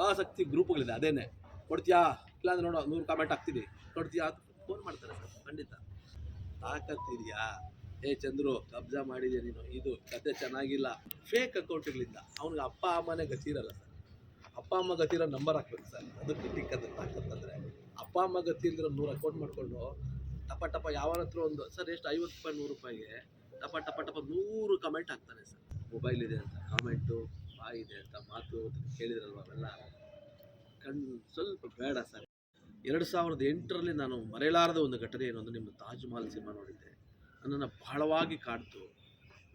ಹಿತಾಸಕ್ತಿ ಗ್ರೂಪ್ಗಳಿದೆ, ಅದೇನೆ. ಕೊಡ್ತೀಯಾ? ಇಲ್ಲಾಂದ್ರೆ ನೋಡೋ, ನೂರು ಕಾಮೆಂಟ್ ಹಾಕ್ತೀನಿ. ಕೊಡ್ತೀಯಾ? ಫೋನ್ ಮಾಡ್ತಾರೆ ಸರ್, ಖಂಡಿತ. ತಾಕತ್ತಿದೆಯಾ? ಏ ಚಂದ್ರು, ಕಬ್ಜಾ ಮಾಡಿದೆ ನೀನು? ಇದು ಕತೆ ಚೆನ್ನಾಗಿಲ್ಲ. ಫೇಕ್ ಅಕೌಂಟ್ಗಳಿಂದ ಅವ್ನಿಗೆ ಅಪ್ಪ ಅಮ್ಮನೇ ಗತಿ ಇರಲ್ಲ ಸರ್. ಅಪ್ಪ ಅಮ್ಮ ಗತಿರೋ ನಂಬರ್ ಹಾಕ್ಬೇಕು ಸರ್. ಅದು ಟಿಕ್ಕದ ತಾಕತ್ತಂದ್ರೆ ಅಪ್ಪ ಅಮ್ಮ ಗತಿ ಇಲ್ದಿರೋ ನೂರು ಅಕೌಂಟ್ ಮಾಡಿಕೊಂಡು ಟಪ ಟಪ ಹತ್ರ ಒಂದು, ಸರ್ ಎಷ್ಟು ಐವತ್ತು ರೂಪಾಯಿ ನೂರು ರೂಪಾಯಿಗೆ, ಟಪ ಟಪ ಟಪ ನೂರು ಕಮೆಂಟ್ ಹಾಕ್ತಾನೆ ಸರ್. ಮೊಬೈಲ್ ಇದೆ ಅಂತ ಕಾಮೆಂಟು ಇದೆ ಅಂತ ಮಾತು ಕೇಳಿದ್ರಲ್ವ ಅವೆಲ್ಲ? ಕಣ್ಣು ಸ್ವಲ್ಪ ಬೇಡ ಸರ್. ಎರಡು ಸಾವಿರದ ಎಂಟರಲ್ಲಿ ನಾನು ಮರೆಯಲಾರದ ಒಂದು ಘಟನೆ ಏನು ಅಂದರೆ ನಿಮ್ಮ ತಾಜ್ ಮಹಲ್ ಸಿನಿಮಾ ನೋಡಿದ್ದೆ. ನನ್ನನ್ನು ಬಹಳವಾಗಿ ಕಾಡ್ತು.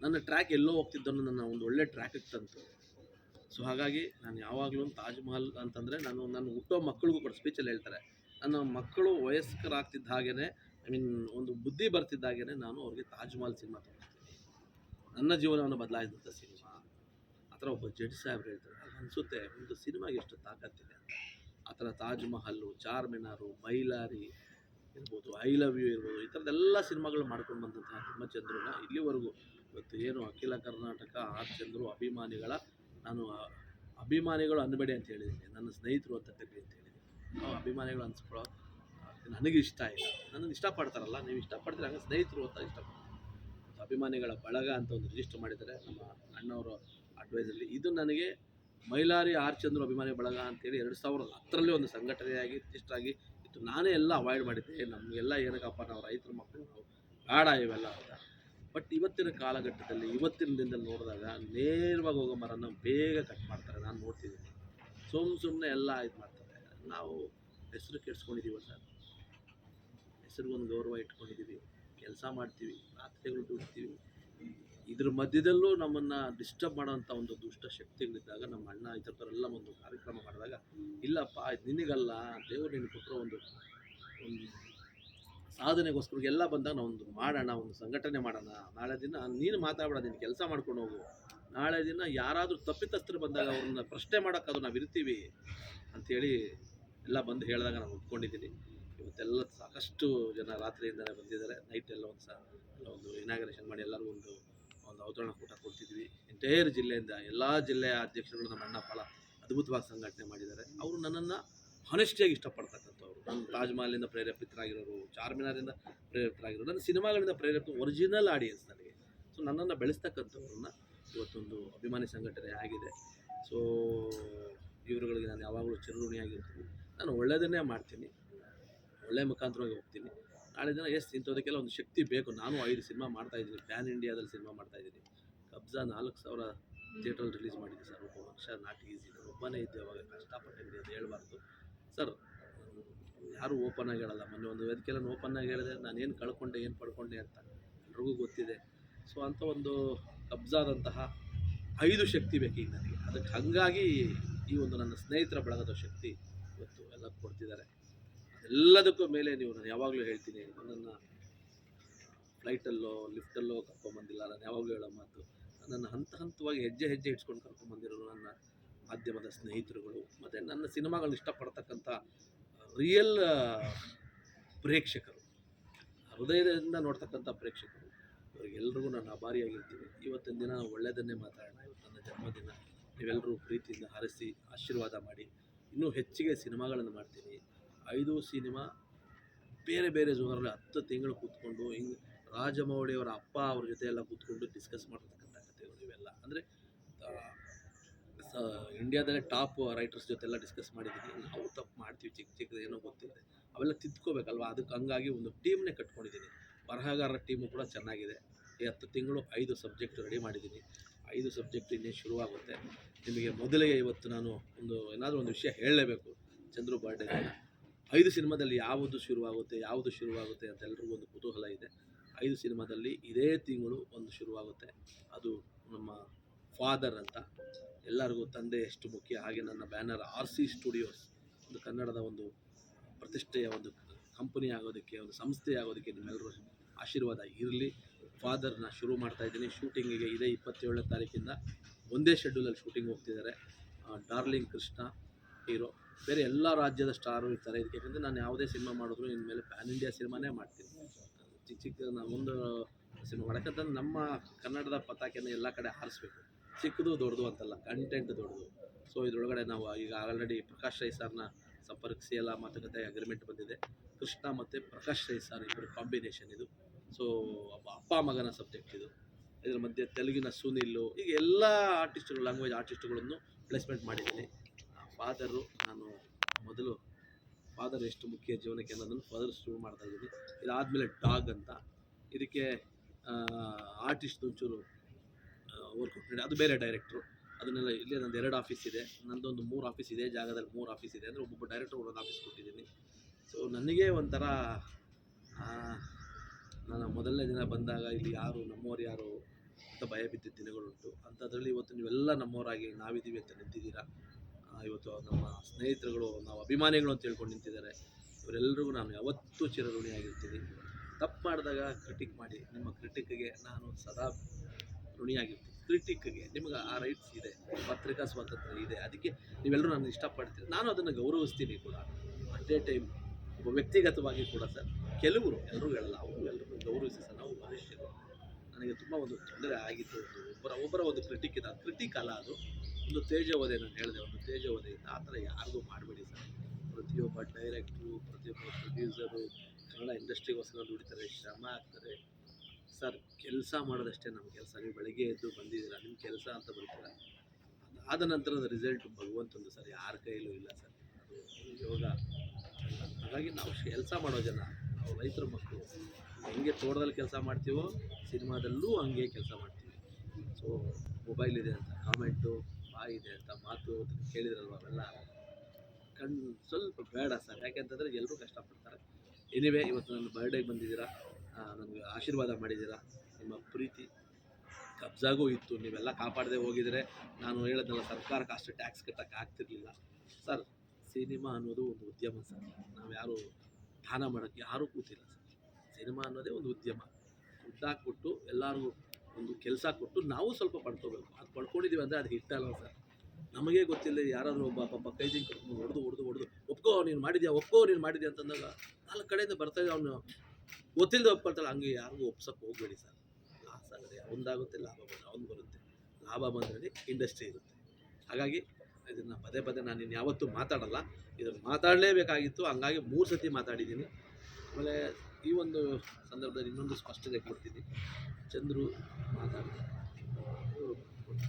ನನ್ನ ಟ್ರ್ಯಾಕ್ ಎಲ್ಲೋ ಹೋಗ್ತಿದ್ದನ್ನು ನನ್ನ ಒಂದು ಒಳ್ಳೆ ಟ್ರ್ಯಾಕಿಗೆ ತಂತು. ಸೊ ಹಾಗಾಗಿ ನಾನು ಯಾವಾಗಲೂ ತಾಜ್ ಮಹಲ್ ಅಂತಂದರೆ ನಾನು ನನ್ನ ಹುಟ್ಟೋ ಮಕ್ಕಳಿಗೂ ಕೂಡ ಸ್ಪೀಚಲ್ಲಿ ಹೇಳ್ತಾರೆ. ನನ್ನ ಮಕ್ಕಳು ವಯಸ್ಕರಾಗ್ತಿದ್ದ ಹಾಗೇ ಐ ಮೀನ್ ಒಂದು ಬುದ್ಧಿ ಬರ್ತಿದ್ದ ಬರ್ತಿದ್ದಾಗೇ ನಾನು ಅವ್ರಿಗೆ ತಾಜ್ ಮಹಲ್ ಸಿನಿಮಾ ತೋರಿಸ್ತೀನಿ. ನನ್ನ ಜೀವನವನ್ನು ಬದಲಾಯಿಸಿದಂಥ ಸಿನಿಮಾ. ಆ ಥರ ಒಬ್ಬ ಜಡ್ಜ್ ಸಾಹೇಬ್ರು ಹೇಳ್ತಾರೆ, ಅದು ಅನಿಸುತ್ತೆ ಒಂದು ಸಿನಿಮಾಗೆ ಎಷ್ಟು ತಾಕತ್ತಿದೆ ಅಂತ. ಆ ಥರ ತಾಜ್ ಮಹಲ್ಲು ಚಾರ್ ಮಿನಾರು ಮೈಲಾರಿ ಇರ್ಬೋದು, ಐ ಲವ್ ಯು ಇರ್ಬೋದು, ಈ ಥರದ್ದೆಲ್ಲ ಸಿನಿಮಾಗಳು ಮಾಡ್ಕೊಂಡು ಬಂದಂತಹ ತಿಮ್ಮಚಂದ್ರನ ಇಲ್ಲಿವರೆಗೂ ಇವತ್ತು ಏನು ಅಖಿಲ ಕರ್ನಾಟಕ, ಆರ್ ಚಂದ್ರು ಅಭಿಮಾನಿಗಳ, ನಾನು ಅಭಿಮಾನಿಗಳು ಅನ್ಬೇಡಿ ಅಂತ ಹೇಳಿದ್ದೀನಿ, ನನ್ನ ಸ್ನೇಹಿತರು ಅಂತ ತೆಗಲಿ ಅಂತ ಹೇಳಿದ್ದೀನಿ. ನಾವು ಅಭಿಮಾನಿಗಳು ಅನ್ಸ್ಕೊಳ್ಳೋ, ನನಗೆ ಇಷ್ಟ ಇಲ್ಲ. ನನ್ನನ್ನು ಇಷ್ಟಪಡ್ತಾರಲ್ಲ, ನೀವು ಇಷ್ಟಪಡ್ತೀರ, ಹಂಗೆ ಸ್ನೇಹಿತರು ಅಂತ ಇಷ್ಟಪಡ್ತಾರೆ. ಅಭಿಮಾನಿಗಳ ಬಳಗ ಅಂತ ಒಂದು ರಿಜಿಸ್ಟರ್ ಮಾಡಿದ್ದಾರೆ, ನಮ್ಮ ಅಣ್ಣವರು ಅಡ್ವೈಸಲ್ಲಿ ಇದು ನನಗೆ ಮೈಲಾರಿ ಆರ್ ಅಭಿಮಾನಿ ಬಳಗ ಅಂತೇಳಿ ಎರಡು ಸಾವಿರದ ಹತ್ತರಲ್ಲಿ ಒಂದು ಸಂಘಟನೆಯಾಗಿ ಆಗಿ ಇತ್ತು. ನಾನೇ ಎಲ್ಲ ಅವಾಯ್ಡ್ ಮಾಡಿದ್ದೆ. ನಮಗೆಲ್ಲ ಏನಕ್ಕಪ್ಪ ನಾವು ರೈತರ ಮಕ್ಕಳು ಬೇಡ ಇವೆಲ್ಲ ಅಂತ. ಬಟ್ ಇವತ್ತಿನ ಕಾಲಘಟ್ಟದಲ್ಲಿ, ಇವತ್ತಿನ ದಿನದಲ್ಲಿ ನೋಡಿದಾಗ ನೇರವಾಗಿ ಹೋಗೋ ಮರನ ಬೇಗ ಕಟ್ ಮಾಡ್ತಾರೆ. ನಾನು ನೋಡ್ತಿದ್ದೀನಿ. ಸುಮ್ ಸುಮ್ಮನೆ ಎಲ್ಲ ಇದು ಮಾಡ್ತಾರೆ. ನಾವು ಹೆಸರು ಕೆಡ್ಸ್ಕೊಂಡಿದ್ದೀವಿ ಸರ್. ಹೆಸರಿಗೊಂದು ಗೌರವ ಇಟ್ಕೊಂಡಿದ್ದೀವಿ ಕೆಲಸ ಮಾಡ್ತೀವಿ. ರಾತ್ರಿಗಳು ದುಡ್ತೀವಿ. ಇದ್ರ ಮಧ್ಯದಲ್ಲೂ ನಮ್ಮನ್ನು ಡಿಸ್ಟರ್ಬ್ ಮಾಡೋಂಥ ಒಂದು ದುಷ್ಟ ಶಕ್ತಿಗಳಿದ್ದಾಗ ನಮ್ಮ ಅಣ್ಣ, ಈ ಥರದವರೆಲ್ಲ ಒಂದು ಕಾರ್ಯಕ್ರಮ ಮಾಡಿದಾಗ, ಇಲ್ಲಪ್ಪ ನಿನಗಲ್ಲ, ದೇವರು ನಿನಗೆ ಕೊಟ್ಟರೋ ಒಂದು ಒಂದು ಸಾಧನೆಗೋಸ್ಕರ ಎಲ್ಲ ಬಂದಾಗ ನಾವು ಒಂದು ಮಾಡೋಣ, ಒಂದು ಸಂಘಟನೆ ಮಾಡೋಣ. ನಾಳೆ ದಿನ ನೀನು ಮಾತಾಡಬೇಡ, ನೀನು ಕೆಲಸ ಮಾಡ್ಕೊಂಡು ಹೋಗು. ನಾಳೆ ದಿನ ಯಾರಾದರೂ ತಪ್ಪಿತಸ್ಥರು ಬಂದಾಗ ಅವ್ರನ್ನ ಪ್ರಶ್ನೆ ಮಾಡೋಕ್ಕಾದ್ರೂ ನಾವು ಇರ್ತೀವಿ ಅಂಥೇಳಿ ಎಲ್ಲ ಬಂದು ಹೇಳಿದಾಗ ನಾನು ಉಟ್ಕೊಂಡಿದ್ದೀನಿ ಇವತ್ತೆಲ್ಲ ಸಾಕಷ್ಟು ಜನ ರಾತ್ರಿಯಿಂದಲೇ ಬಂದಿದ್ದಾರೆ. ನೈಟ್ ಎಲ್ಲ ಒಂದು ಸಹ ಒಂದು ಇನಾಗ್ರೇಷನ್ ಮಾಡಿ ಎಲ್ಲರಿಗೂ ಒಂದು ಒಂದು ಔತಣ ಕೂಟ ಕೊಡ್ತಿದ್ವಿ. ಎಂಟೈರ್ ಜಿಲ್ಲೆಯಿಂದ ಎಲ್ಲ ಜಿಲ್ಲೆಯ ಅಧ್ಯಕ್ಷರುಗಳು ನಮ್ಮ ಅಣ್ಣ ಭಾಳ ಅದ್ಭುತವಾಗಿ ಸಂಘಟನೆ ಮಾಡಿದ್ದಾರೆ. ಅವರು ನನ್ನನ್ನು ಹಾನೆಸ್ಟಿಯಾಗಿ ಇಷ್ಟಪಡ್ತಕ್ಕಂಥವ್ರು. ನನ್ನ ತಾಜ್ ಮಹಲಿಂದ ಪ್ರೇರೇಪಿತರಾಗಿರೋರು ಚಾರ್ಮಿನಾರಿಂದ ಪ್ರೇರೇಪಿತರಾಗಿರೋರು, ನನ್ನ ಸಿನಿಮಾಗಳಿಂದ ಪ್ರೇರೇಪಿತ ಒರಿಜಿನಲ್ ಆಡಿಯನ್ಸ್ ನನಗೆ. ಸೊ ನನ್ನನ್ನು ಬೆಳೆಸ್ತಕ್ಕಂಥವ್ರನ್ನ ಇವತ್ತೊಂದು ಅಭಿಮಾನಿ ಸಂಘಟನೆ ಆಗಿದೆ. ಸೊ ಇವರುಗಳಿಗೆ ನಾನು ಯಾವಾಗಲೂ ಚಿರಋಣಿಯಾಗಿರ್ತೀನಿ ನಾನು ಒಳ್ಳೆಯದನ್ನೇ ಮಾಡ್ತೀನಿ. ಒಳ್ಳೆಯ ಮುಖಾಂತರವಾಗಿ ಹೋಗ್ತೀನಿ. ನಾಳೆ ದಿನ ಎಸ್ ಇಂಥದಕ್ಕೆಲ್ಲ ಒಂದು ಶಕ್ತಿ ಬೇಕು. ನಾನು ಐದು ಸಿನಿಮಾ ಮಾಡ್ತಾ ಇದ್ದೀನಿ. ಪ್ಯಾನ್ ಇಂಡಿಯಾದಲ್ಲಿ ಸಿನಿಮಾ ಮಾಡ್ತಾ ಇದ್ದೀನಿ. ಕಬ್ಜಾ ನಾಲ್ಕು ಸಾವಿರ ಥಿಯೇಟ್ರಲ್ಲಿ ರಿಲೀಸ್ ಮಾಡಿದ್ದೆ ಸರ್. ಒಬ್ಬ ವರ್ಷ ನಾಟ್ ಈಸಿ. ಒಬ್ಬನೇ ಇದ್ದೆ ಅವಾಗ. ಕಷ್ಟಪಟ್ಟಿದ್ದೆ ಅಂತ ಹೇಳಬಾರ್ದು. ಸರ್, ಯಾರೂ ಓಪನ್ ಆಗಿ ಹೇಳಲ್ಲ. ಮೊನ್ನೆ ಒಂದು ವೇದಿಕೆಲ್ಲ ಓಪನ್ ಆಗಿ ಹೇಳಿದೆ. ನಾನು ಏನು ಕಳ್ಕೊಂಡೆ, ಏನು ಪಡ್ಕೊಂಡೆ ಅಂತ ಎಲ್ರಿಗೂ ಗೊತ್ತಿದೆ. ಸೊ ಅಂಥ ಒಂದು ಕಬ್ಜಾದಂತಹ ಐದು ಶಕ್ತಿ ಬೇಕು ಈಗ ನನಗೆ. ಅದಕ್ಕೆ ಹಾಗಾಗಿ ಈ ಒಂದು ನನ್ನ ಸ್ನೇಹಿತರ ಬಳಗದ ಶಕ್ತಿ ಇವತ್ತು ಎಲ್ಲ ಕೊಡ್ತಿದ್ದಾರೆ. ಎಲ್ಲದಕ್ಕೂ ಮೇಲೆ ನೀವು ನಾನು ಯಾವಾಗಲೂ ಹೇಳ್ತೀನಿ, ನನ್ನನ್ನು ಫ್ಲೈಟಲ್ಲೋ ಲಿಫ್ಟಲ್ಲೋ ಕರ್ಕೊಂಬಂದಿಲ್ಲ, ನಾನು ಯಾವಾಗಲೂ ಹೇಳೋ ಮಾತು, ನನ್ನನ್ನು ಹಂತ ಹಂತವಾಗಿ ಹೆಜ್ಜೆ ಹೆಜ್ಜೆ ಇಟ್ಕೊಂಡು ಕರ್ಕೊಂಬಂದಿರೋರು ನನ್ನ ಮಾಧ್ಯಮದ ಸ್ನೇಹಿತರುಗಳು, ಮತ್ತು ನನ್ನ ಸಿನಿಮಾಗಳನ್ನ ಇಷ್ಟಪಡ್ತಕ್ಕಂಥ ರಿಯಲ್ ಪ್ರೇಕ್ಷಕರು, ಹೃದಯದಿಂದ ನೋಡ್ತಕ್ಕಂಥ ಪ್ರೇಕ್ಷಕರು ಇವರಿಗೆಲ್ರಿಗೂ ನಾನು ಆಭಾರಿಯಾಗಿರ್ತೀನಿ. ಇವತ್ತಿನ ದಿನ ಒಳ್ಳೆಯದನ್ನೇ ಮಾತಾಡೋಣ. ಇವತ್ತು ನನ್ನ ಜನ್ಮದಿನ ನೀವೆಲ್ಲರೂ ಪ್ರೀತಿಯಿಂದ ಹರಸಿ, ಆಶೀರ್ವಾದ ಮಾಡಿ, ಇನ್ನೂ ಹೆಚ್ಚಿಗೆ ಸಿನಿಮಾಗಳನ್ನು ಮಾಡ್ತೀನಿ. ಐದು ಸಿನಿಮಾ ಬೇರೆ ಬೇರೆ ಜೋನರಲ್ಲಿ ಹತ್ತು ತಿಂಗಳು ಕೂತ್ಕೊಂಡು ಹಿಂಗೆ ರಾಜಮೌಳಿಯವರ ಅಪ್ಪ ಅವ್ರ ಜೊತೆ ಎಲ್ಲ ಕೂತ್ಕೊಂಡು ಡಿಸ್ಕಸ್ ಮಾಡ್ತಕ್ಕಂಥ ಕಥೆಗಳು ಇವೆಲ್ಲ. ಅಂದರೆ ಇಂಡಿಯಾದಲ್ಲೇ ಟಾಪ್ ರೈಟರ್ಸ್ ಜೊತೆ ಎಲ್ಲ ಡಿಸ್ಕಸ್ ಮಾಡಿದ್ದೀನಿ ನಾವು ತಪ್ಪು ಮಾಡ್ತೀವಿ, ಚಿಕ್ಕ ಚಿಕ್ಕದು ಏನೋ ಗೊತ್ತಿದೆ. ಅವೆಲ್ಲ ತಿದ್ಕೋಬೇಕಲ್ವ? ಅದಕ್ಕೆ ಹಂಗಾಗಿ ಒಂದು ಟೀಮ್ನೇ ಕಟ್ಕೊಂಡಿದ್ದೀನಿ ಬರಹಗಾರರ ಟೀಮು ಕೂಡ ಚೆನ್ನಾಗಿದೆ. ಈ ಹತ್ತು ತಿಂಗಳು ಐದು ಸಬ್ಜೆಕ್ಟ್ ರೆಡಿ ಮಾಡಿದ್ದೀನಿ ಐದು ಸಬ್ಜೆಕ್ಟ್ ಇನ್ನೇ ಶುರುವಾಗುತ್ತೆ. ನಿಮಗೆ ಮೊದಲಿಗೆ ಇವತ್ತು ನಾನು ಒಂದು ಏನಾದರೂ ಒಂದು ವಿಷಯ ಹೇಳಲೇಬೇಕು. ಚಂದ್ರು ಬರ್ಡೇ ಐದು ಸಿನಿಮಾದಲ್ಲಿ ಯಾವುದು ಶುರುವಾಗುತ್ತೆ ಯಾವುದು ಶುರುವಾಗುತ್ತೆ ಅಂತ ಎಲ್ಲರಿಗೂ ಒಂದು ಕುತೂಹಲ ಇದೆ. ಐದು ಸಿನಿಮಾದಲ್ಲಿ ಇದೇ ತಿಂಗಳು ಒಂದು ಶುರುವಾಗುತ್ತೆ. ಅದು ನಮ್ಮ ಫಾದರ್ ಅಂತ. ಎಲ್ಲರಿಗೂ ತಂದೆ ಎಷ್ಟು ಮುಖ್ಯ? ಹಾಗೆ ನನ್ನ ಬ್ಯಾನರ್ ಆರ್ ಸಿ ಸ್ಟುಡಿಯೋಸ್ ಒಂದು ಕನ್ನಡದ ಒಂದು ಪ್ರತಿಷ್ಠೆಯ ಒಂದು ಕಂಪನಿ ಆಗೋದಕ್ಕೆ, ಒಂದು ಸಂಸ್ಥೆ ಆಗೋದಕ್ಕೆ ನಿಮ್ಮೆಲ್ಲರೂ ಆಶೀರ್ವಾದ ಇರಲಿ. ಫಾದರ್ನ ಶುರು ಮಾಡ್ತಾ ಇದ್ದೀನಿ. ಶೂಟಿಂಗಿಗೆ ಇದೇ ಇಪ್ಪತ್ತೇಳನೇ ತಾರೀಕಿಂದ ಒಂದೇ ಶೆಡ್ಯೂಲಲ್ಲಿ ಶೂಟಿಂಗ್ ಹೋಗ್ತಿದ್ದಾರೆ. ಡಾರ್ಲಿಂಗ್ ಕೃಷ್ಣ ಹೀರೋ ಬೇರೆ ಎಲ್ಲ ರಾಜ್ಯದ ಸ್ಟಾರು ಇರ್ತಾರೆ. ಇದಕ್ಕೆ ಯಾಕಂದರೆ ನಾನು ಯಾವುದೇ ಸಿನಿಮಾ ಮಾಡಿದ್ರು ಇನ್ಮೇಲೆ ಪ್ಯಾನ್ ಇಂಡಿಯಾ ಸಿನಿಮಾನೇ ಮಾಡ್ತೀನಿ. ಚಿಕ್ಕ ಚಿಕ್ಕ ಒಂದು ಸಿನಿಮಾ ಮಾಡಕ್ಕಂತಂದ್ರೆ ನಮ್ಮ ಕನ್ನಡದ ಪತಾಕೆಯನ್ನು ಎಲ್ಲ ಕಡೆ ಹಾರಿಸ್ಬೇಕು. ಚಿಕ್ಕದು ದೊಡ್ಡದು ಅಂತಲ್ಲ ಕಂಟೆಂಟ್ ದೊಡ್ಡದು. ಸೊ ಇದರೊಳಗಡೆ ನಾವು ಈಗ ಆಲ್ರೆಡಿ ಪ್ರಕಾಶ್ ರೈ ಸರ್ನ ಸಂಪರ್ಕಿಸಿ ಎಲ್ಲ ಮಾತುಕತೆ ಅಗ್ರಿಮೆಂಟ್ ಬಂದಿದೆ. ಕೃಷ್ಣ ಮತ್ತು ಪ್ರಕಾಶ್ ರೈ ಸರ್ ಇಬ್ಬರು ಕಾಂಬಿನೇಷನ್ ಇದು. ಸೊ ಒಬ್ಬ ಅಪ್ಪ ಮಗನ ಸಬ್ಜೆಕ್ಟ್ ಇದು. ಇದರ ಮಧ್ಯೆ ತೆಲುಗಿನ ಸುನಿಲ್ಲು ಈಗ ಎಲ್ಲ ಆರ್ಟಿಸ್ಟ್ಗಳು ಲ್ಯಾಂಗ್ವೇಜ್ ಆರ್ಟಿಸ್ಟ್ಗಳನ್ನು ಪ್ಲೇಸ್ಮೆಂಟ್ ಮಾಡಿದ್ದೀನಿ. ಫಾದರು ನಾನು ಮೊದಲು ಫಾದರ್ ಎಷ್ಟು ಮುಖ್ಯ ಜೀವನಕ್ಕೆ ಅನ್ನೋದನ್ನು ಫಾದರ್ ಶುರು ಮಾಡ್ತಾ ಇದ್ದೀನಿ. ಇದಾದಮೇಲೆ ಡಾಗ್ ಅಂತ. ಇದಕ್ಕೆ ಆರ್ಟಿಸ್ಟ್ ಒಂಚೂರು ವರ್ಕ್ ಮಾಡಿ ಅದು ಬೇರೆ ಡೈರೆಕ್ಟ್ರು ಅದನ್ನೆಲ್ಲ ಇಲ್ಲೇ ನಂದು ಎರಡು ಆಫೀಸ್ ಇದೆ. ನಂದೊಂದು ಮೂರು ಆಫೀಸ್ ಇದೆ. ಜಾಗದಲ್ಲಿ ಮೂರು ಆಫೀಸ್ ಇದೆ. ಅಂದರೆ ಒಬ್ಬೊಬ್ಬ ಡೈರೆಕ್ಟರ್ ಒಂದೊಂದು ಆಫೀಸ್ ಕೊಟ್ಟಿದ್ದೀನಿ. ಸೊ ನನಗೆ ಒಂಥರ ನಾನು ಮೊದಲನೇ ದಿನ ಬಂದಾಗ ಇಲ್ಲಿ ಯಾರು, ನಮ್ಮವ್ರು ಯಾರು ಅಂತ ಭಯ ಬಿದ್ದಿದ್ದ ದಿನಗಳುಂಟು. ಅಂಥದ್ರಲ್ಲಿ ಇವತ್ತು ನೀವೆಲ್ಲ ನಮ್ಮವರಾಗಿ ನಾವಿದ್ದೀವಿ ಅಂತ ನಿಂತಿದ್ದೀರಾ? ಇವತ್ತು ನಮ್ಮ ಸ್ನೇಹಿತರುಗಳು, ನಾವು ಅಭಿಮಾನಿಗಳು ಅಂತ ಹೇಳ್ಕೊಂಡು ನಿಂತಿದ್ದಾರೆ. ಇವರೆಲ್ಲರಿಗೂ ನಾನು ಯಾವತ್ತೂ ಚಿರಋಣಿಯಾಗಿರ್ತೀನಿ ತಪ್ಪು ಮಾಡಿದಾಗ ಕ್ರಿಟಿಕ್ ಮಾಡಿ, ನಿಮ್ಮ ಕ್ರಿಟಿಕ್ಗೆ ನಾನು ಸದಾ ಋಣಿಯಾಗಿರ್ತೀನಿ. ಕ್ರಿಟಿಕ್ಗೆ ನಿಮಗೆ ಆ ರೈಟ್ಸ್ ಇದೆ, ಪತ್ರಿಕಾ ಸ್ವಾತಂತ್ರ್ಯ ಇದೆ. ಅದಕ್ಕೆ ನೀವೆಲ್ಲರೂ ನಾನು ಇಷ್ಟಪಡ್ತೀನಿ ನಾನು ಅದನ್ನು ಗೌರವಿಸ್ತೀನಿ ಕೂಡ. ಅಟ್ ಎ ಟೈಮ್ ಒಬ್ಬ ವ್ಯಕ್ತಿಗತವಾಗಿ ಕೂಡ ಸರ್, ಕೆಲವರು, ಎಲ್ಲರೂ ಹೇಳಲ್ಲ, ಅವರು ಎಲ್ಲರೂ ಗೌರವಿಸಿ ಸರ್, ನಾವು ಮನುಷ್ಯರು. ನನಗೆ ತುಂಬ ಒಂದು ತೊಂದರೆ ಆಗಿತ್ತು. ಒಬ್ಬರ ಒಬ್ಬರ ಒಂದು ಕ್ರಿಟಿಕ್ ಇದೆ ಕ್ರಿಟಿಕ್ ಅಲ್ಲ ಅದು. ಒಂದು ತೇಜೋವಧೆ ನಾನು ಹೇಳಿದೆ, ಒಂದು ತೇಜೋವಧೆಯಿಂದ ಆ ಥರ ಯಾರಿಗೂ ಮಾಡಬೇಡಿ ಸರ್. ಪ್ರತಿಯೊಬ್ಬ ಡೈರೆಕ್ಟ್ರು ಪ್ರತಿಯೊಬ್ಬ ಪ್ರೊಡ್ಯೂಸರು ಕನ್ನಡ ಇಂಡಸ್ಟ್ರಿಗೋಸ್ಕರ ದುಡಿತಾರೆ, ಶ್ರಮ ಆಗ್ತಾರೆ. ಸರ್, ಕೆಲಸ ಮಾಡೋದಷ್ಟೇ ನಮ್ಮ ಕೆಲಸ. ನೀವು ಬೆಳಗ್ಗೆ ಎದ್ದು ಬಂದಿದ್ದೀರಾ ನಿಮ್ಮ ಕೆಲಸ ಅಂತ ಬರ್ತೀರ ಅದಾದ ನಂತರದ ರಿಸಲ್ಟ್ ಭಗವಂತಂದು ಸರ್ ಯಾರ ಕೈಲೂ ಇಲ್ಲ ಸರ್. ಯೋಗ. ಹಾಗಾಗಿ ನಾವು ಕೆಲಸ ಮಾಡೋ ಜನ, ನಾವು ರೈತರ ಮಕ್ಕಳು, ಹೆಂಗೆ ತೋಟದಲ್ಲಿ ಕೆಲಸ ಮಾಡ್ತೀವೋ, ಸಿನಿಮಾದಲ್ಲೂ ಹಂಗೆ ಕೆಲಸ ಮಾಡ್ತೀವಿ. ಸೊ ಮೊಬೈಲ್ ಇದೆ ಅಂತ ಕಾಮೆಂಟು ಬಾಯ್ ಇದೆ ಅಂತ ಮಾತು ಕೇಳಿದ್ರಲ್ವ ಅವೆಲ್ಲ? ಕಣ್ಣು ಸ್ವಲ್ಪ ಬೇಡ ಸರ್. ಯಾಕೆಂತಂದರೆ ಎಲ್ಲರೂ ಕಷ್ಟಪಡ್ತಾರೆ. ಎನಿವೇ ಇವತ್ತು ನನ್ನ ಬರ್ಡೇಗೆ ಬಂದಿದ್ದೀರಾ? ನನಗೆ ಆಶೀರ್ವಾದ ಮಾಡಿದ್ದೀರಾ? ನಿಮ್ಮ ಪ್ರೀತಿ ಕಬ್ಜಾಗೂ ಇತ್ತು. ನೀವೆಲ್ಲ ಕಾಪಾಡದೆ ಹೋಗಿದರೆ ನಾನು ಹೇಳೋದಲ್ಲ, ಸರ್ಕಾರಕ್ಕೆ ಅಷ್ಟು ಟ್ಯಾಕ್ಸ್ ಕಟ್ಟಕ್ಕೆ ಆಗ್ತಿರ್ಲಿಲ್ಲ. ಸರ್, ಸಿನಿಮಾ ಅನ್ನೋದು ಒಂದು ಉದ್ಯಮ ಸರ್. ನಾವು ಯಾರು ದಾನ ಮಾಡೋಕ್ಕೆ ಯಾರೂ ಕೂತಿಲ್ಲ ಸರ್. ಸಿನಿಮಾ ಅನ್ನೋದೇ ಒಂದು ಉದ್ಯಮ. ದುಡ್ಡಾಕ್ಬಿಟ್ಟು ಎಲ್ಲರಿಗೂ ಒಂದು ಕೆಲಸ ಕೊಟ್ಟು ನಾವು ಸ್ವಲ್ಪ ಪಡ್ಕೋಬೇಕು. ಅದು ಪಡ್ಕೊಂಡಿದ್ದೀವಿ ಅಂದರೆ ಅದು ಹಿಟ್ಟಲ್ಲ ಸರ್. ನಮಗೆ ಗೊತ್ತಿಲ್ಲ ಯಾರಾದರೂ ಒಬ್ಬ ಪಾಪ ಕರ್ಕೊಂಡು ಹೊಡೆದು ಹೊಡೆದು ಹೊಡೆದು, ಒಪ್ಕೋ, ನೀನು ಮಾಡಿದ್ಯಾ? ಒಪ್ಕೋ, ನೀನು ಮಾಡಿದ್ಯಾ? ಅಂತಂದಾಗ ನಾಲ್ಕು ಕಡೆಯಿಂದ ಬರ್ತಾಯಿದ್ದೆ ಅವನು. ಗೊತ್ತಿಲ್ಲದೆ ಒಪ್ಕೊಳ್ತಾಳೆ. ಹಂಗೆ ಯಾರಿಗೂ ಒಪ್ಸಕ್ಕೆ ಹೋಗಬೇಡಿ ಸರ್. ಲಾಸ್ ಆಗದೆ ಅವನದಾಗುತ್ತೆ ಲಾಭ ಬಂದರೆ ಅವ್ನು ಬರುತ್ತೆ. ಲಾಭ ಬಂದರೆ ಇಂಡಸ್ಟ್ರಿ ಇರುತ್ತೆ. ಹಾಗಾಗಿ ಇದನ್ನು ಪದೇ ಪದೇ ನಾನು ಇನ್ನು ಯಾವತ್ತೂ ಮಾತಾಡಲ್ಲ. ಇದನ್ನು ಮಾತಾಡಲೇಬೇಕಾಗಿತ್ತು. ಹಂಗಾಗಿ ಮೂರು ಸತಿ ಮಾತಾಡಿದ್ದೀನಿ. ಆಮೇಲೆ ಈ ಒಂದು ಸಂದರ್ಭದಲ್ಲಿ ಇನ್ನೊಂದು ಸ್ಪಷ್ಟತೆ ಕೊಡ್ತೀನಿ. ಚಂದ್ರು ಮಾತಾಡ್ತಾರೆ.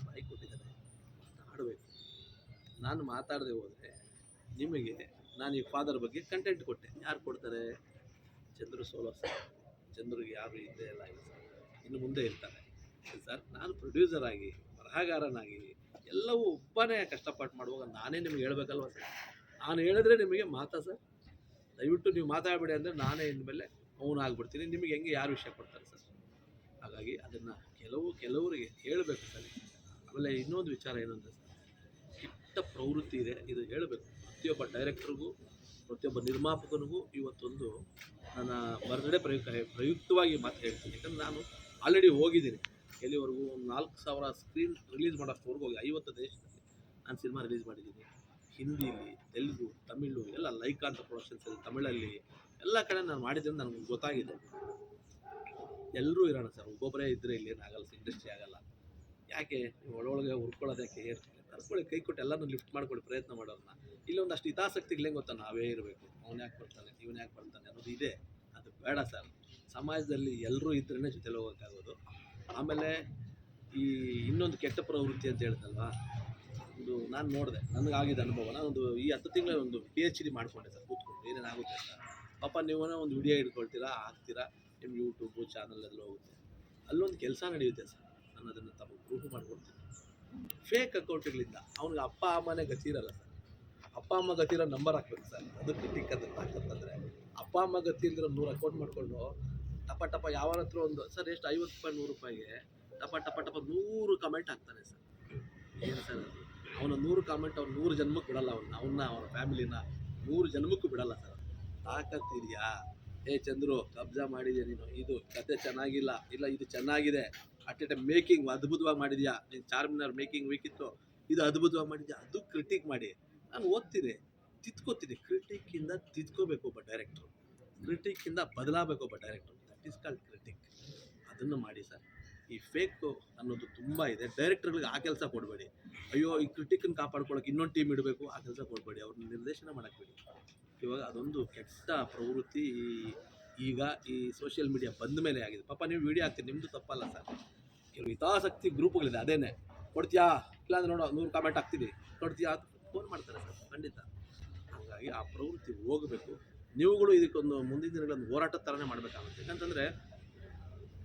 ಬಾಯಿ ಕೊಟ್ಟಿದ್ದಾರೆ. ಆಡಬೇಕು ನಾನು ಮಾತಾಡದೆ ಹೋದರೆ ನಿಮಗೆ ನಾನು ಈ ಫಾದರ್ ಬಗ್ಗೆ ಕಂಟೆಂಟ್ ಕೊಟ್ಟೆ. ಯಾರು ಕೊಡ್ತಾರೆ? ಚಂದ್ರು ಸೋಲೋ ಸರ್ ಚಂದ್ರಿಗೆ ಯಾರು ಇದ್ದೇ ಇಲ್ಲ ಇಲ್ಲ ಸರ್ ಇನ್ನು ಮುಂದೆ ಇರ್ತಾರೆ. ಸರ್ ನಾನು ಪ್ರೊಡ್ಯೂಸರ್ ಆಗಿ, ಬರಹಗಾರನಾಗಿ ಎಲ್ಲವೂ ಒಬ್ಬನೇ ಕಷ್ಟಪಟ್ಟು ಮಾಡುವಾಗ ನಾನೇ ನಿಮ್ಗೆ ಹೇಳ್ಬೇಕಲ್ವ ಸರ್ ನಾನು ಹೇಳಿದ್ರೆ ನಿಮಗೆ ಮಾತಾ ಸರ್ ದಯವಿಟ್ಟು ನೀವು ಮಾತಾಡಬೇಡಿ ಅಂದರೆ ನಾನೇ ಇನ್ಮೇಲೆ ಅವನು ಆಗ್ಬಿಡ್ತೀನಿ. ನಿಮಗೆ ಹೆಂಗೆ ಯಾರು ವಿಷಯ ಕೊಡ್ತಾರೆ ಸರ್? ಹಾಗಾಗಿ ಅದನ್ನು ಕೆಲವು ಕೆಲವರಿಗೆ ಹೇಳಬೇಕು ಸರ್. ಆಮೇಲೆ ಇನ್ನೊಂದು ವಿಚಾರ ಏನಂದರೆ ಸರ್ ಕೆಟ್ಟ ಪ್ರವೃತ್ತಿ ಇದೆ, ಇದು ಹೇಳಬೇಕು. ಪ್ರತಿಯೊಬ್ಬ ಡೈರೆಕ್ಟ್ರಿಗೂ, ಪ್ರತಿಯೊಬ್ಬ ನಿರ್ಮಾಪಕನಿಗೂ ಇವತ್ತೊಂದು ನನ್ನ ಬರ್ತ್ಡೇ ಪ್ರಯುಕ್ತ ಪ್ರಯುಕ್ತವಾಗಿ ಮಾತು ಹೇಳ್ತೀನಿ. ಯಾಕಂದ್ರೆ ನಾನು ಆಲ್ರೆಡಿ ಹೋಗಿದ್ದೀನಿ. ಎಲ್ಲಿವರೆಗೂ ಒಂದು ನಾಲ್ಕು ಸಾವಿರ ಸ್ಕ್ರೀನ್ ರಿಲೀಸ್ ಮಾಡೋಷ್ಟು ಹೋಗಿ ಐವತ್ತು ದೇಶದಲ್ಲಿ ನಾನು ಸಿನಿಮಾ ರಿಲೀಸ್ ಮಾಡಿದ್ದೀನಿ. ಹಿಂದಿಲಿ, ತೆಲುಗು, ತಮಿಳು, ಎಲ್ಲ ಲೈಕ್ ಅಂತ ಪ್ರೊಡಕ್ಷನ್ಸಲ್ಲಿ ತಮಿಳಲ್ಲಿ ಎಲ್ಲ ಕಡೆ ನಾನು ಮಾಡಿದ್ದೀನಿ ನನಗೆ ಗೊತ್ತಾಗಿದೆ. ಎಲ್ಲರೂ ಇರೋಣ ಸರ್, ಒಬ್ಬೊಬ್ಬರೇ ಇದ್ದರೆ ಇಲ್ಲಿ ಏನಾಗಲ್ಲ ಇಂಡಸ್ಟ್ರಿ ಆಗಲ್ಲ. ಯಾಕೆ? ನೀವು ಒಳೊಳಗೆ ಹುರ್ಕೊಳ್ಳೋದಕ್ಕೆ ಕರ್ಕೊಳ್ಳಿ ಕೈ ಕೊಟ್ಟು ಎಲ್ಲನೂ ಲಿಫ್ಟ್ ಮಾಡ್ಕೊಳ್ಳಿ, ಪ್ರಯತ್ನ ಮಾಡೋದನ್ನ. ಇಲ್ಲಿ ಒಂದಷ್ಟು ಹಿತಾಸಕ್ತಿಗಳೇ ಗೊತ್ತಾ? ನಾವೇ ಇರಬೇಕು. ಅವನು ಯಾಕೆ ಬರ್ತಾನೆ ಇವನು ಯಾಕೆ ಬರ್ತಾನೆ ಅನ್ನೋದು ಇದೆ. ಅದು ಬೇಡ ಸರ್. ಸಮಾಜದಲ್ಲಿ ಎಲ್ಲರೂ ಇದ್ರೇ ಜೊತೆಲಿ ಹೋಗೋಕ್ಕಾಗೋದು. ಆಮೇಲೆ ಈ ಇನ್ನೊಂದು ಕೆಟ್ಟ ಪ್ರವೃತ್ತಿ ಅಂತ ಹೇಳ್ತಲ್ವಾ? ಒಂದು ನಾನು ನೋಡಿದೆ, ನನಗಾಗಿದ್ದ ಅನುಭವ ನಾನೊಂದು ಈ ಹತ್ತು ತಿಂಗಳ ಒಂದು ಪಿ ಎಚ್ ಡಿ ಮಾಡ್ಕೊಂಡೆ ಸರ್, ಕೂತ್ಕೊಂಡು ಏನೇನಾಗುತ್ತೆ ಅಂತ. ಪಾಪ ನೀವೇ ಒಂದು ವಿಡಿಯೋ ಇಟ್ಕೊಳ್ತೀರಾ ಹಾಕ್ತೀರಾ ನಿಮ್ಮ ಯೂಟ್ಯೂಬು ಚಾನಲ್ ಹೋಗುತ್ತೆ. ಅಲ್ಲೊಂದು ಕೆಲಸ ನಡೆಯುತ್ತೆ ಸರ್, ನಾನು ಅದನ್ನು ತಮಗೆ ಪ್ರೂಫ್ ಮಾಡ್ಕೊಡ್ತೀನಿ. ಫೇಕ್ ಅಕೌಂಟ್ಗಳಿಂದ ಅವ್ನಿಗೆ ಅಪ್ಪ ಅಮ್ಮನೇ ಗತಿ ಇರಲ್ಲ ಸರ್. ಅಪ್ಪ ಅಮ್ಮ ಗತಿ ಇರೋ ನಂಬರ್ ಹಾಕ್ಬೇಕು ಸರ್. ಅದಕ್ಕೆ ಟಿಕ್ ಅಂತ ಹಾಕಂತಂದರೆ ಅಪ್ಪ ಅಮ್ಮ ಗತಿ ಇಲ್ದಿರೋ ನೂರು ಅಕೌಂಟ್ ಮಾಡಿಕೊಂಡು, ಟಪ ಟಪ ಯಾವ ಹತ್ರ ಒಂದು, ಸರ್ ಎಷ್ಟು ಐವತ್ತು ರೂಪಾಯಿ, ನೂರು ರೂಪಾಯಿಗೆ, ಟಪ ಟಪ ಟಪ ನೂರು ಕಮೆಂಟ್ ಹಾಕ್ತಾನೆ ಸರ್. ಏನು ಸರ್ ಅದು? ಅವನ ನೂರು ಕಾಮೆಂಟ್ ಅವ್ನು ನೂರು ಜನ್ಮಕ್ಕೆ ಬಿಡಲ್ಲ ಅವನ್ನ ಅವನ್ನ ಅವನ ಫ್ಯಾಮಿಲಿನ ನೂರು ಜನ್ಮಕ್ಕೂ ಬಿಡಲ್ಲ ಸರ್. ತಾಕತ್ತಿದೆಯಾ ಏ ಚಂದ್ರು, ಕಬ್ಜಾ ಮಾಡಿದ್ಯಾ ನೀನು? ಇದು ಕತೆ ಚೆನ್ನಾಗಿಲ್ಲ. ಇಲ್ಲ, ಇದು ಚೆನ್ನಾಗಿದೆ. ಅಟ್ ಎ ಮೇಕಿಂಗ್ ಅದ್ಭುತವಾಗಿ ಮಾಡಿದ್ಯಾ? ನೀನು ಚಾರ್ಮಿನಾರ್ ಮೇಕಿಂಗ್ ವೀಕಿತ್ತು ಇದು ಅದ್ಭುತವಾಗಿ ಮಾಡಿದ್ಯಾ? ಅದು ಕ್ರಿಟಿಕ್ ಮಾಡಿ. ನಾನು ಓದ್ತೀನಿ. ತಿದ್ಕೋತೀನಿ. ಕ್ರಿಟಿಕ್ಕಿಂದ ತಿದ್ಕೋಬೇಕು ಒಬ್ಬ ಡೈರೆಕ್ಟ್ರು ಕ್ರಿಟಿಕ್ಕಿಂದ ಬದಲಾಗಬೇಕು ಒಬ್ಬ director that is called critic ಅದನ್ನು ಮಾಡಿ ಸರ್. ಈ ಫೇಕು ಅನ್ನೋದು ತುಂಬ ಇದೆ. ಡೈರೆಕ್ಟರ್ಗಳಿಗೆ ಆ ಕೆಲಸ ಕೊಡಬೇಡಿ. ಅಯ್ಯೋ, ಈ ಕ್ರಿಟಿಕನ್ ಕಾಪಾಡ್ಕೊಳ್ಳೋಕೆ ಇನ್ನೊಂದು ಟೀಮ್ ಇಡಬೇಕು, ಆ ಕೆಲಸ ಕೊಡಬೇಡಿ. ಅವ್ರನ್ನ ನಿರ್ದೇಶನ ಮಾಡಕ್ಕೆ ಬಿಡಿ. ಇವಾಗ ಅದೊಂದು ಕೆಟ್ಟ ಪ್ರವೃತ್ತಿ ಈಗ ಈ ಸೋಷಿಯಲ್ ಮೀಡಿಯಾ ಬಂದ ಮೇಲೆ ಆಗಿದೆ. ಪಾಪ ನೀವು ವಿಡಿಯೋ ಹಾಕ್ತೀರಿ ನಿಮ್ಮದು ತಪ್ಪಲ್ಲ ಸರ್. ಕೆಲವು ಹಿತಾಸಕ್ತಿ ಗ್ರೂಪ್ಗಳಿದೆ, ಅದೇನೆ. ಕೊಡ್ತೀಯಾ? ಇಲ್ಲಾಂದ್ರೆ ನೋಡೋ, ನೂರು ಕಾಮೆಂಟ್ ಹಾಕ್ತೀನಿ. ಕೊಡ್ತೀಯಾ? ಫೋನ್ ಮಾಡ್ತಾರೆ ಸರ್, ಖಂಡಿತ. ಹಾಗಾಗಿ ಆ ಪ್ರವೃತ್ತಿ ಹೋಗಬೇಕು. ನೀವುಗಳು ಇದಕ್ಕೊಂದು ಮುಂದಿನ ದಿನಗಳಲ್ಲಿ ಹೋರಾಟದ ಥರನೇ ಮಾಡಬೇಕಾಗುತ್ತೆ. ಯಾಕಂತಂದರೆ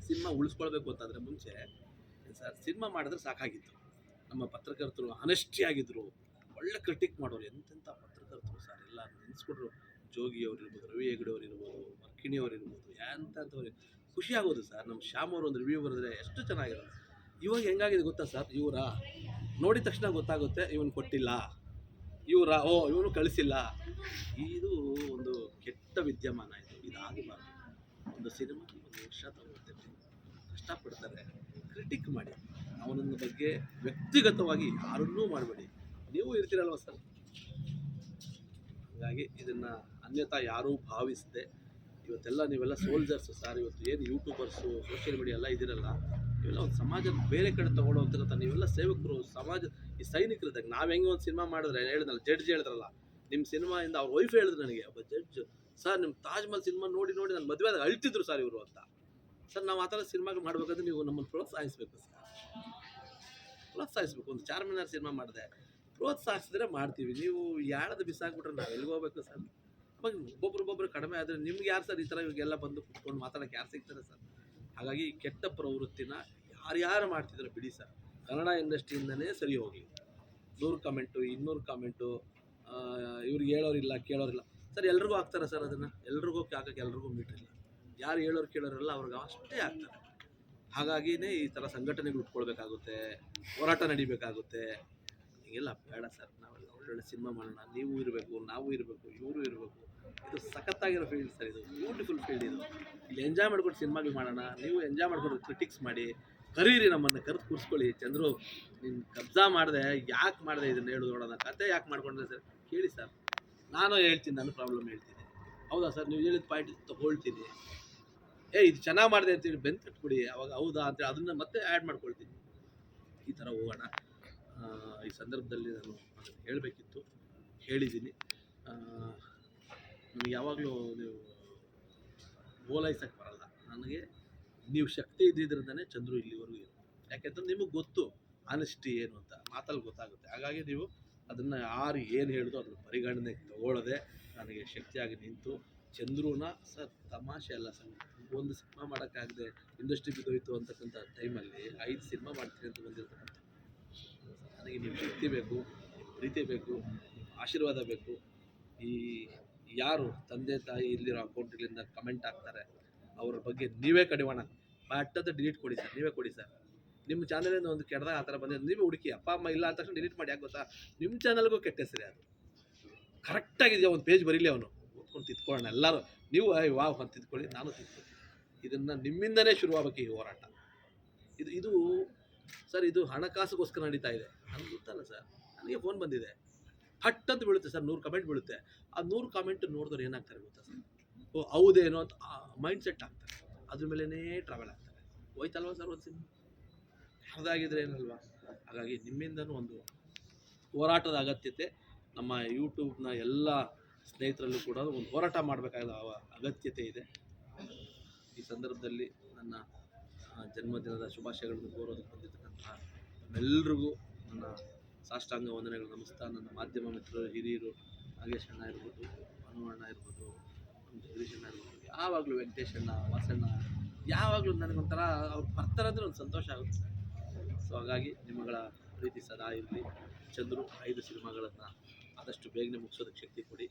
ಸಿನಿಮಾ ಉಳಿಸ್ಕೊಳ್ಬೇಕು ಅಂತಂದರೆ ಮುಂಚೆ, ಸರ್, ಸಿನಿಮಾ ಮಾಡಿದ್ರೆ ಸಾಕಾಗಿತ್ತು. ನಮ್ಮ ಪತ್ರಕರ್ತರು ಅನೆಸ್ಟಿ ಆಗಿದ್ರು ಒಳ್ಳೆ ಕ್ರಿಟಿಕ್ ಮಾಡೋರು ಎಂತೆಂಥ ಪತ್ರಕರ್ತರು ಸರ್ ಎಲ್ಲ ನೆನೆಸ್ಕೊಂಡ್ರು ಜೋಗಿ ಇರ್ಬೋದು ರವಿ ಹೆಗಡೆ ಅವ್ರು ಇರ್ಬೋದು ಮರ್ಕಿಣಿ ಅವ್ರು ಇರ್ಬೋದು ಎಂಥವ್ರು ಖುಷಿ ಆಗೋದು ಸರ್, ನಮ್ಮ ಶ್ಯಾಮ್ ಅವರು ಒಂದು ರಿವ್ಯೂ ಬರೆದ್ರೆ ಎಷ್ಟು ಚೆನ್ನಾಗಿರೋದು ಇವಾಗ ಹೆಂಗಾಗಿದೆ ಗೊತ್ತಾ ಸರ್, ಇವರ ನೋಡಿದ ತಕ್ಷಣ ಗೊತ್ತಾಗುತ್ತೆ, ಇವನು ಕೊಟ್ಟಿಲ್ಲ. ಇವರ, ಓ, ಇವನು ಕಳಿಸಿಲ್ಲ. ಇದು ಒಂದು ಕೆಟ್ಟ ವಿದ್ಯಮಾನ ಇದು. ಇದಾಗಬಾರ್ದು. ಒಂದು ಸಿನಿಮಾ ಒಂದು ವರ್ಷ ಕಷ್ಟಪಡ್ತಾರೆ ಕ್ರಿಟಿಕ್ ಮಾಡಿ. ಅವನನ್ನ ಬಗ್ಗೆ ವ್ಯಕ್ತಿಗತವಾಗಿ ಯಾರನ್ನೂ ಮಾಡಬೇಡಿ. ನೀವು ಇರ್ತೀರಲ್ವ ಸರ್? ಹಾಗಾಗಿ ಇದನ್ನು ಅನ್ಯತಾ ಯಾರೂ ಭಾವಿಸದೆ. ಇವತ್ತೆಲ್ಲ ನೀವೆಲ್ಲ ಸೋಲ್ಜರ್ಸ್ ಸರ್ ಇವತ್ತು ಏನು ಯೂಟ್ಯೂಬರ್ಸು ಸೋಷಿಯಲ್ ಮೀಡಿಯಾ ಎಲ್ಲ ಇದಿರಲ್ಲ ಇವೆಲ್ಲ ಒಂದು ಸಮಾಜದ ಬೇರೆ ಕಡೆ ತಗೊಳ್ಳೋಗ್ತಿರತ್ತ ನೀವೆಲ್ಲ ಸೇವಕರು, ಸಮಾಜ, ಈ ಸೈನಿಕರಿದ್ದಾಗ ನಾವು ಹೆಂಗೆ ಒಂದು ಸಿನಿಮಾ ಮಾಡಿದ್ರೆ ಹೇಳಿದ್ನಲ್ಲ ಜಡ್ಜ್ ಹೇಳಿದ್ರಲ್ಲ ನಿಮ್ಮ ಸಿನಿಮಾಯಿಂದ ಅವ್ರ ವೈಫ್ ಹೇಳಿದ್ರು ನನಗೆ ಒಬ್ಬ ಜಡ್ಜ್ ಸರ್ ನಿಮ್ಮ ತಾಜ್ಮಹಲ್ ಸಿನಿಮಾ ನೋಡಿ ನೋಡಿ ನಾನು ಮದುವೆ ಆದಾಗ ಅಳ್ತಿದ್ರು ಸರ್ ಇವರು ಅಂತ. ಸರ್, ನಾವು ಆ ಥರ ಸಿನಿಮಾಗಳು ಮಾಡ್ಬೇಕಾದ್ರೆ ನೀವು ನಮ್ಮನ್ನು ಪ್ರೋತ್ಸಾಹಿಸಬೇಕು ಸರ್. ಪ್ರೋತ್ಸಾಹಿಸ್ಬೇಕು. ಒಂದು ಚಾರ್ಮಿನಾರ್ ಸಿನಿಮಾ ಮಾಡಿದೆ. ಪ್ರೋತ್ಸಾಹಿಸಿದ್ರೆ ಮಾಡ್ತೀವಿ. ನೀವು ಯಾಳದ ಬಿಸಾಕ್ಬಿಟ್ರೆ ನಾವು ಎಲ್ಲಿಗೆ ಹೋಗ್ಬೇಕು ಸರ್? ಅವಾಗ ಒಬ್ಬೊಬ್ರು ಒಬ್ಬೊಬ್ರು ಕಡಿಮೆ ಆದರೆ ನಿಮ್ಗೆ ಯಾರು ಸರ್ ಈ ಥರ ಇವಾಗೆಲ್ಲ ಬಂದು ಕುತ್ಕೊಂಡು ಮಾತಾಡೋಕೆ ಯಾರು ಸಿಗ್ತಾರೆ ಸರ್? ಹಾಗಾಗಿ ಕೆಟ್ಟ ಪ್ರವೃತ್ತಿನ ಯಾರ್ಯಾರು ಮಾಡ್ತಿದ್ರೆ ಬಿಡಿ ಸರ್. ಕನ್ನಡ ಇಂಡಸ್ಟ್ರಿಯಿಂದನೇ ಸರಿ ಹೋಗಲಿ. ನೂರು ಕಮೆಂಟು, ಇನ್ನೂರು ಕಮೆಂಟು ಇವ್ರಿಗೆ ಹೇಳೋರಿಲ್ಲ, ಕೇಳೋರಿಲ್ಲ. ಸರ್, ಎಲ್ರಿಗೂ ಹಾಕ್ತಾರೆ ಸರ್ ಅದನ್ನು. ಎಲ್ರಿಗೂ ಹಾಕಕ್ಕೆ ಎಲ್ರಿಗೂ ಮೀಟ್ರಿಲ್ಲ ಯಾರು ಹೇಳೋರು ಕೇಳೋರಲ್ಲ ಅವ್ರಿಗೆ ಅಷ್ಟೇ ಆಗ್ತಾರೆ ಹಾಗಾಗಿನೇ ಈ ಥರ ಸಂಘಟನೆಗಳು ಉಟ್ಕೊಳ್ಬೇಕಾಗುತ್ತೆ, ಹೋರಾಟ ನಡಿಬೇಕಾಗುತ್ತೆ. ಹೀಗೆಲ್ಲ ಬೇಡ ಸರ್. ನಾವೆಲ್ಲ ಒಳ್ಳೊಳ್ಳೆ ಸಿನಿಮಾ ಮಾಡೋಣ. ನೀವು ಇರಬೇಕು, ನಾವು ಇರಬೇಕು, ಇವರು ಇರಬೇಕು. ಇದು ಸಖತ್ತಾಗಿರೋ ಫೀಲ್ಡ್ ಸರ್ ಇದು. ಬ್ಯೂಟಿಫುಲ್ ಫೀಲ್ಡ್ ಇದು. ಇಲ್ಲಿ ಎಂಜಾಯ್ ಮಾಡ್ಕೊಂಡು ಸಿನಿಮಾಗಳು ಮಾಡೋಣ. ನೀವು ಎಂಜಾಯ್ ಮಾಡ್ಕೊಂಡು ಕ್ರಿಟಿಕ್ಸ್ ಮಾಡಿ, ಕರೀರಿ ನಮ್ಮನ್ನು, ಕರೆದು ಕೂರಿಸ್ಕೊಳ್ಳಿ. ಚಂದ್ರು, ನೀನು ಕಬ್ಜಾ ಮಾಡಿದೆ, ಯಾಕೆ ಮಾಡಿದೆ ಇದನ್ನು ಹೇಳು ನೋಡೋಣ. ಕತೆ ಯಾಕೆ ಮಾಡ್ಕೊಂಡ್ರೆ ಸರ್? ಕೇಳಿ ಸರ್. ನಾನು ಹೇಳ್ತೀನಿ ನಾನು ಪ್ರಾಬ್ಲಮ್ ಹೇಳ್ತೀನಿ. ಹೌದಾ ಸರ್? ನೀವು ಹೇಳಿದ ಪಾಯಿಂಟ್ ತಗೊಳ್ತೀನಿ. ಏ, ಇದು ಚೆನ್ನಾಗಿ ಮಾಡಿದೆ ಅಂತೇಳಿ ಬೆನ್ ಕೊಡಿ ಅವಾಗ ಹೌದಾ ಅಂತೇಳಿ ಅದನ್ನು ಮತ್ತೆ ಆ್ಯಡ್ ಮಾಡ್ಕೊಳ್ತೀನಿ. ಈ ಥರ ಹೋಗೋಣ. ಈ ಸಂದರ್ಭದಲ್ಲಿ ನಾನು ಅದನ್ನು ಹೇಳಬೇಕಿತ್ತು. ಹೇಳಿದ್ದೀನಿ. ನನಗೆ ಯಾವಾಗಲೂ ನೀವು ಓಲೈಸಕ್ಕೆ ಬರಲ್ಲ. ನನಗೆ ನೀವು ಶಕ್ತಿ ಇದ್ದಿದ್ರಿಂದನೇ ಚಂದ್ರು ಇಲ್ಲಿವರೆಗೂ ಇರೋದು. ಯಾಕೆಂತಂದ್ರೆ ನಿಮಗೆ ಗೊತ್ತು ಆನೆಸ್ಟಿ ಏನು ಅಂತ. ಮಾತಲ್ಲಿ ಗೊತ್ತಾಗುತ್ತೆ. ಹಾಗಾಗಿ ನೀವು ಅದನ್ನು ಯಾರು ಏನು ಹೇಳಿದ್ರು ಅದನ್ನು ಪರಿಗಣನೆಗೆ ತಗೊಳ್ಳದೆ ನನಗೆ ಶಕ್ತಿಯಾಗಿ ನಿಂತು ಚಂದ್ರುನ ಸರ್ ತಮಾಷೆ ಅಲ್ಲ ಸರ್. ಒಂದು ಸಿನಿಮಾ ಮಾಡೋಕ್ಕಾಗದೆ ಇಂಡಸ್ಟ್ರಿ ಬಿದ್ದೋಯ್ತು ಅಂತಕ್ಕಂಥ ಟೈಮಲ್ಲಿ ಐದು ಸಿನಿಮಾ ಮಾಡ್ತೀನಿ ಅಂತ ಬಂದಿರ್ತಕ್ಕಂಥ ನನಗೆ ನಿಮ್ಮ ಶಕ್ತಿ ಬೇಕು ಪ್ರೀತಿ ಬೇಕು, ಆಶೀರ್ವಾದ ಬೇಕು. ಈ ಯಾರು ತಂದೆ ತಾಯಿ ಇಲ್ಲಿರೋ ಅಕೌಂಟ್ಗಳಿಂದ ಕಮೆಂಟ್ ಹಾಕ್ತಾರೆ, ಅವ್ರ ಬಗ್ಗೆ ನೀವೇ ಕಡಿವಾಣ ಬಟ್ಟದ ಡಿಲೀಟ್ ಕೊಡಿ ಸರ್, ನೀವೇ ಕೊಡಿ ಸರ್. ನಿಮ್ಮ ಚಾನಲಿಂದ ಒಂದು ಕೆಟ್ಟದಾಗ ಆ ಥರ ಬಂದಿದೆ. ನೀವೇ ಹುಡುಕಿ, ಅಪ್ಪ, ಅಮ್ಮ ಇಲ್ಲ ಅಂತ ಡಿಲೀಟ್ ಮಾಡಿ ಯಾಕೆ ಗೊತ್ತಾ? ನಿಮ್ಮ ಚಾನಲ್ಗೂ ಕೆಟ್ಟ ಹೆಸರೇ ಅದು ಕರೆಕ್ಟಾಗಿದೆಯಾ ಒಂದು ಪೇಜ್ ಬರೀಲಿ ಅವನು. ಓದ್ಕೊಂಡು ತಿದ್ಕೊಳ್ಳೋಣ. ಎಲ್ಲರೂ ನೀವು ವಾವ್, ಅಂತ ತಿದ್ಕೊಳ್ಳಿ, ನಾನು ತಿದ್ಕೊಳ್ತೀನಿ ಇದನ್ನು ನಿಮ್ಮಿಂದನೇ ಶುರುವಾಗಬೇಕು ಈ ಹೋರಾಟ. ಇದು ಇದು, ಸರ್, ಇದು ಹಣಕಾಸುಗೋಸ್ಕರ ನಡೀತಾ ಇದೆ. ನನಗೆ ಗೊತ್ತಲ್ಲ ಸರ್. ನನಗೆ ಫೋನ್ ಬಂದಿದೆ. ಹಟ್ ಅಂತ ಬೀಳುತ್ತೆ ಸರ್, ನೂರು ಕಮೆಂಟ್ ಬೀಳುತ್ತೆ. ಆ ನೂರು ಕಮೆಂಟ್ ನೋಡಿದ್ರೆ ಏನಾಗ್ತಾರೆ ಗೊತ್ತಾ ಸರ್? ಓ, ಹೌದೇನೋ ಅಂತ ಮೈಂಡ್ ಸೆಟ್ ಆಗ್ತಾರೆ. ಅದ್ರ ಮೇಲೇ ಟ್ರಾವೆಲ್ ಆಗ್ತಾರೆ. ಹೋಯ್ತಲ್ವ ಸರ್ ಒಂದು ಸಿನಿಮಾ? ಅದಾಗಿದ್ರೆ ಏನಲ್ವಾ? ಹಾಗಾಗಿ ನಿಮ್ಮಿಂದನೂ ಒಂದು ಹೋರಾಟದ ಅಗತ್ಯತೆ. ನಮ್ಮ ಯೂಟ್ಯೂಬ್ನ ಎಲ್ಲ ಸ್ನೇಹಿತರಲ್ಲೂ ಕೂಡ ಒಂದು ಹೋರಾಟ ಮಾಡಬೇಕಾದ ಅಗತ್ಯತೆ ಇದೆ. ಈ ಸಂದರ್ಭದಲ್ಲಿ ನನ್ನ ಜನ್ಮದಿನದ ಶುಭಾಶಯಗಳನ್ನು ಕೋರೋದಕ್ಕೆ ಬಂದಿರತಕ್ಕಂತಹ ನಮ್ಮೆಲ್ಲರಿಗೂ ನನ್ನ ಸಾಷ್ಟಾಂಗ ವಂದನೆಗಳು. ನಮಸ್ತಾ ನನ್ನ ಮಾಧ್ಯಮ ಮಿತ್ರರು, ಹಿರಿಯರು, ನಾಗೇಶ್ ಅಣ್ಣ ಇರ್ಬೋದು, ಮನು ಅಣ್ಣ ಇರ್ಬೋದು ಅಣ್ಣ ಇರ್ಬೋದು, ಯಾವಾಗಲೂ ವೆಂಕಟೇಶ್ ಅಣ್ಣ ವಾಸಣ್ಣ ಯಾವಾಗಲೂ ನನಗೊಂಥರ ಅವ್ರು ಬರ್ತಾರಂದ್ರೆ ಒಂದು ಸಂತೋಷ ಆಗುತ್ತೆ. ಸೊ ಹಾಗಾಗಿ ನಿಮ್ಮಗಳ ಪ್ರೀತಿ ಸದಾ ಇರಲಿ. ಚಂದ್ರು, ಐದು ಸಿನಿಮಾಗಳನ್ನು ಆದಷ್ಟು ಬೇಗನೆ ಮುಗಿಸೋದಕ್ಕೆ ಶಕ್ತಿ ಕೊಡಿ.